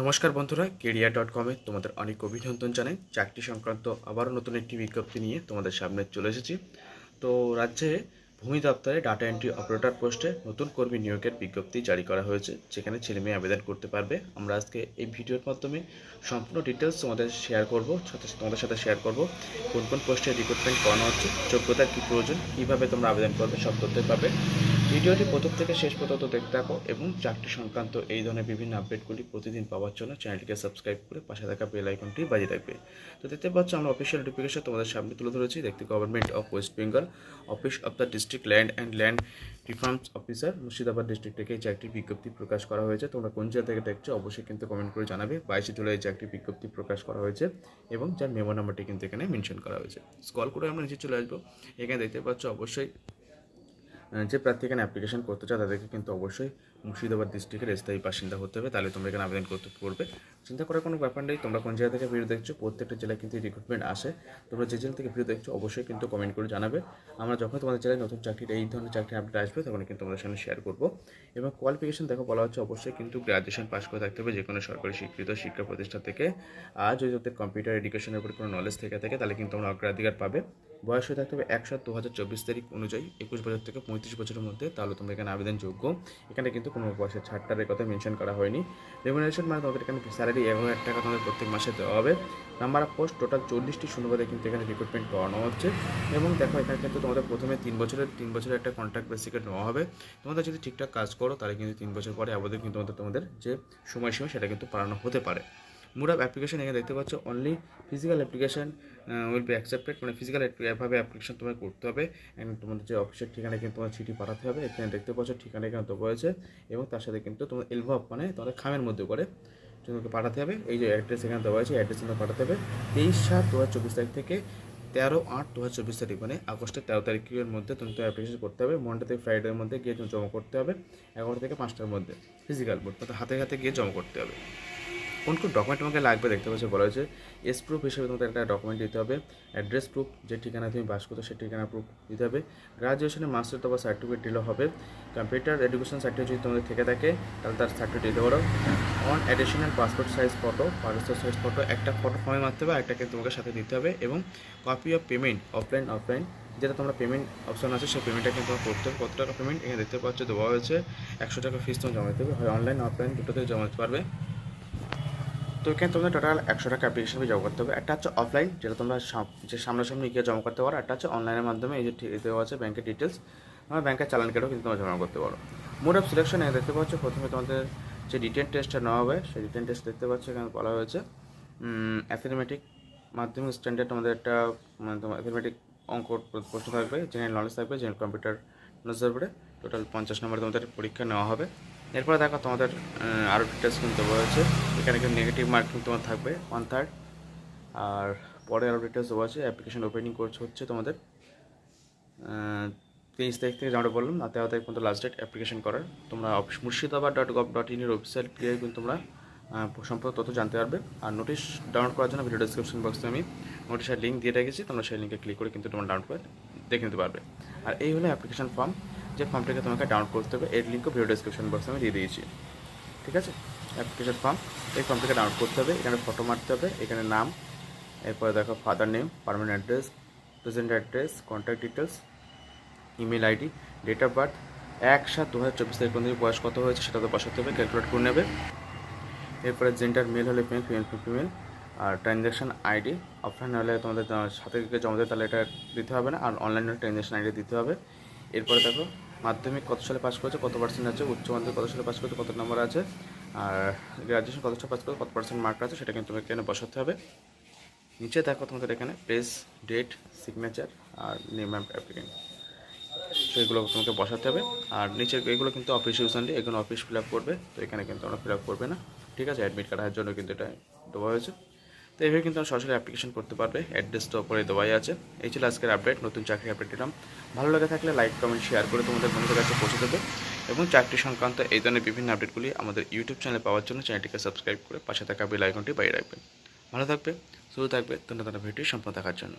নমস্কার বন্ধুরা career dot কমে তোমাদের অনেক অভিনন্দন জানাই। চাকরি সংক্রান্ত আবারও নতুন একটি বিজ্ঞপ্তি নিয়ে তোমাদের সামনে চলে এসেছি। তো রাজ্যে ভূমি দপ্তরে ডাটা এন্ট্রি অপারেটর পোস্টে নতুন কর্মী নিয়োগের বিজ্ঞপ্তি জারি করা হয়েছে, যেখানে ছেলে মেয়ে আবেদন করতে পারবে। আমরা আজকে এই ভিডিওর মাধ্যমে সম্পূর্ণ ডিটেলস তোমাদের শেয়ার করব তোমাদের সাথে শেয়ার করব, কোন কোন পোস্টে রিক্রুটমেন্ট করানো হচ্ছে যোগ্যতার কী প্রয়োজন, কীভাবে তোমরা আবেদন করবে, সব তথ্য পাবে। ভিডিওটি প্রথম থেকে শেষ পর্যন্ত দেখতে থাকো এবং চাকরি সংক্রান্ত এই ধরনের বিভিন্ন আপডেটগুলি প্রতিদিন পাওয়ার জন্য চ্যানেলটিকে সাবস্ক্রাইব করে পাশে থাকা বেল আইকনটি বাজিয়ে রাখবে। তো দেখতে পাচ্ছ, আমরা অফিসিয়াল নোটিফিকেশন তোমাদের সামনে তুলে ধরেছি। দেখতে government of West Bengal office of the district land and land reforms officer Murshidabad district থেকে এই চাকরির বিজ্ঞপ্তি প্রকাশ করা হয়েছে। তোমরা কোন জায়গা থেকে দেখছ, অবশ্যই কিন্তু কমেন্ট করে জানাবে। বাইশে জুলাই এই চাকরির বিজ্ঞপ্তি প্রকাশ করা হয়েছে এবং যার মেমো নাম্বারটি কিন্তু এখানে মেনশন করা হয়েছে। স্কল করে আমরা নিচে চলে আসব। এখানে দেখতে পাচ্ছ, অবশ্যই যে প্রার্থী এখানে অ্যাপ্লিকেশন করতে চায় তাদেরকে কিন্তু অবশ্যই মুর্শিদাবাদ ডিস্ট্রিক্টের স্থায়ী বাসিন্দা হতে হবে। তাহলে তোমরা এখানে আবেদন করতে পারবে চিন্তা করার কোনো ব্যাপার নেই। তোমরা কোন জায়গা থেকে ভিডিও দেখছ, প্রত্যেকটা জেলায় কিন্তু রিক্রুটমেন্ট আসে। তোমরা যে জেলা থেকে ভিডিও দেখছ, অবশ্যই কিন্তু কমেন্ট করে জানাবে। আমরা যখন তোমাদের জেলায় নতুন চাকরির, এই ধরনের চাকরি আপডেট আসবে তখন কিন্তু তোমাদের সামনে শেয়ার করব। এবং কোয়ালিফিকেশন দেখো, বলা হচ্ছে অবশ্যই কিন্তু গ্র্যাজুয়েশন পাস করে থাকতে হবে যে কোনো সরকারি স্বীকৃত শিক্ষা প্রতিষ্ঠান থেকে। আর যদি ওদের কম্পিউটার এডুকেশনের উপর কোনো নলেজ থেকে থাকে, তাহলে কিন্তু তোমরা অগ্রাধিকার পাবে। বয়স হয়ে থাকতে হবে এক সাত দু হাজার চব্বিশ তারিখ অনুযায়ী একুশ বছর থেকে পঁয়ত্রিশ বছরের মধ্যে, তাহলে তোমরা এখানে আবেদনযোগ্য এখানে কিন্তু কোনো বয়সের ছাড়টার কথা মেনশন করা হয়নি। রেমুনারেশন মানে তোমাদের এখানে স্যালারি এগারো হাজার টাকা তোমাদের প্রত্যেক মাসে দেওয়া হবে। নাম্বার অফ পোস্ট টোটাল চল্লিশটি শূন্যপদে কিন্তু এখানে রিক্রুটমেন্ট করানো হচ্ছে। এবং দেখো, এখানে কিন্তু তোমাদের প্রথমে তিন বছরের তিন বছরের একটা কন্ট্রাক্ট বেসিকে নেওয়া হবে। তোমাদের যদি ঠিকঠাক কাজ করো, তাহলে কিন্তু তিন বছর পরে আবেদন কিন্তু তোমাদের তোমাদের যে সময়সীমা, সেটা কিন্তু পালানো হতে পারে। মোড অফ অ্যাপ্লিকেশন এখানে দেখতে পাচ্ছ only physical application will be accepted মানে ফিজিক্যাল এভাবে অ্যাপ্লিকেশন তোমার করতে হবে এবং তোমাদের যে অফিসের ঠিকানায় কিন্তু তোমার চিঠি পাঠাতে হবে, এখানে দেখতে পাচ্ছ ঠিকানা এখানে হয়েছে এবং তার সাথে কিন্তু তোমার এলভাব মানে তোমাদের খামের মধ্যে করে তোমাকে পাঠাতে হবে, এই যে অ্যাড্রেস এখানে দেওয়া আছে অ্যাড্রেস তোমাকে পাঠাতে হবে, তেইশ সাত দু হাজার চব্বিশ তারিখ থেকে তেরো আট দু হাজার চব্বিশ তারিখ মানে আগস্টের তেরো তারিখের মধ্যে তুমি তো অ্যাপ্লিকেশন করতে হবে মন্ডে থেকে ফ্রাইডের মধ্যে গিয়ে তুমি জমা করতে হবে এগারো থেকে পাঁচটার মধ্যে ফিজিক্যাল বোর্ড অর্থাৎ হাতে হাতে গিয়ে জমা করতে হবে। কোন কোন ডকুমেন্ট তোমাকে লাগবে দেখতে পাচ্ছ, বলা হয়েছে এস প্রুফ হিসেবে তোমাদের একটা ডকুমেন্ট দিতে হবে অ্যাড্রেস প্রুফ যে ঠিকানা তুমি বাস করতো সেই ঠিকানা প্রুফ দিতে হবে গ্রাজুয়েশনে মাস্টার তোমার সার্টিফিকেট দিলেও হবে কম্পিউটার এডুকেশন সার্টিফিকেট যদি তোমাদের থেকে থাকে, তাহলে তার সার্টিফিকেট দিতে পারো on additional passport size photo passport size photo একটা ফটো ফর্মে মারতে হবে একটাকে তোমাকে সাথে দিতে হবে এবং copy of payment offline offline যেটা তোমরা পেমেন্ট অপশন আছে সেই পেমেন্টটা কিন্তু তোমার করতে হবে, কত টাকা পেমেন্ট এখানে দেখতে পাচ্ছ, দেওয়া হয়েছে, একশো টাকা ফিস তোমার জমা দিতে হবে, হয় অনলাইন অফলাইন দুটোতে জমা দিতে পারবে। তো এখানে তোমাদের টোটাল একশো টাকা অ্যাপ্লিকেশন ফি জমা করতে হবে। একটা হচ্ছে অফলাইন যেটা তোমরা যে সামনাসামনি গিয়ে জমা করতে পারো। একটা হচ্ছে অনলাইনের মাধ্যমে এই যে দেওয়া আছে ব্যাংকের ডিটেলস আমার ব্যাংকের চালান কেটেও কিন্তু তোমরা জমা করতে পারো। মোড অফ সিলেকশন দেখতে পাচ্ছ প্রথমে তোমাদের যে রিটেন টেস্টটা নেওয়া হবে, সেই রিটেন টেস্ট দেখতে পাচ্ছ এখানে বলা হয়েছে। অ্যাথেমেটিক মাধ্যমিক স্ট্যান্ডার্ড তোমাদের একটা মানে তোমার অ্যাথেমেটিক অঙ্ক প্রশ্ন থাকবে জেনারেল নলেজ থাকবে জেনারেল কম্পিউটার নলেজের উপরে টোটাল পঞ্চাশ নম্বর তোমাদের পরীক্ষা নেওয়া হবে। এরপরে দেখো তোমাদের আরও ডিটেলস কিন্তু রয়েছে এখানে কিন্তু নেগেটিভ মার্কিং তোমার থাকবে ওয়ান থার্ড আর পরে আরও ডিটেলস দেওয়া আছে অ্যাপ্লিকেশন ওপেনিং কোর্স হচ্ছে তোমাদের তেইশ তারিখ থেকে যেমনটা বললাম, না, তেরো তারিখ পর্যন্ত লাস্ট ডেট অ্যাপ্লিকেশন করার। তোমরা মুর্শিদাবাদ ডট গভ ডট ইনের ওয়েবসাইট গিয়ে কিন্তু তোমরা সম্পর্কে তথ্য জানতে পারবে। আর নোটিশ ডাউনলোড করার জন্য ভিডিও ডিসক্রিপশন বক্সে আমি নোটিশের লিঙ্ক দিয়ে রেখেছি, তোমরা সেই লিঙ্কে ক্লিক করে কিন্তু তোমরা ডাউনলোড করে দেখে নিতে পারবে। আর এই হলো অ্যাপ্লিকেশন ফর্ম যে ফর্মটাকে তোমাকে ডাউনলোড করতে হবে, এর লিঙ্কও ভিডিও ডিসক্রিপশন বক্সে আমি দিয়ে দিয়েছি। ঠিক আছে? অ্যাপ্লিকেশন ফর্ম এই ফর্মটাকে ডাউনলোড করতে হবে, এখানে ফটো মারতে হবে, এখানে নাম, এরপরে দেখো father name permanent address present address contact details email ID date of birth এক সাত দু হাজার চব্বিশ তারিখ পর্যন্ত বয়স কত হয়েছে সেটা তো বসাতে হবে ক্যালকুলেট করে নেবে। এরপরে জেন্ডার মেল হলে মেল ফিমেল ফিমেল আর ট্রানজ্যাকশন আইডি অফলাইন হলে তোমাদের সাথে জমা দেবে, তাহলে এটা দিতে হবে না, আর অনলাইনে ট্রানজ্যাকশন আইডি দিতে হবে। এরপরে দেখো মাধ্যমিক কত সালে পাস করেছে, কত পার্সেন্ট আছে, উচ্চ মাধ্যমিক কত সালে পাস করেছে, কত নম্বর আছে, আর গ্রাজুয়েশন কত সালে পাস করেছে, কত পার্সেন্ট মার্ক আছে, সেটা কিন্তু এখানে বসাতে হবে। নিচে দেখো তোমাদের এখানে প্লেস ডেট সিগনেচার আর নেম অ্যাপ্লিকেন্ট তো এগুলো তোমাকে বসাতে হবে। আর নিচের এগুলো কিন্তু অফিস ইউজ অনলি এগুলো অফিস ফিল আপ করবে, তো এখানে কিন্তু আমরা ফিল আপ করবে না। ঠিক আছে অ্যাডমিট কার্ডের জন্য কিন্তু এটা দেওয়া হয়েছে। তো এইভাবে কিন্তু আমরা সরাসরি অ্যাপ্লিকেশন করতে পারবে। অ্যাড্রেসটা ওপরে দেওয়াই আছে। এই ছিল আজকের আপডেট নতুন চাকরি আপডেট দিলাম ভালো লাগে থাকলে লাইক কমেন্ট শেয়ার করে তোমাদের বন্ধুদের কাছে পৌঁছে দেবে এবং চাকরি সংক্রান্ত এই ধরনের বিভিন্ন আপডেটগুলি আমাদের ইউটিউব চ্যানেলে পাওয়ার জন্য চ্যানেলটিকে সাবস্ক্রাইব করে পাশে থাকা বেল আইকনটি বাইরে রাখবেন। ভালো থাকবে শুরু থাকবে, ধন্যবাদ ভিডিও সম্পূর্ণ দেখার জন্য।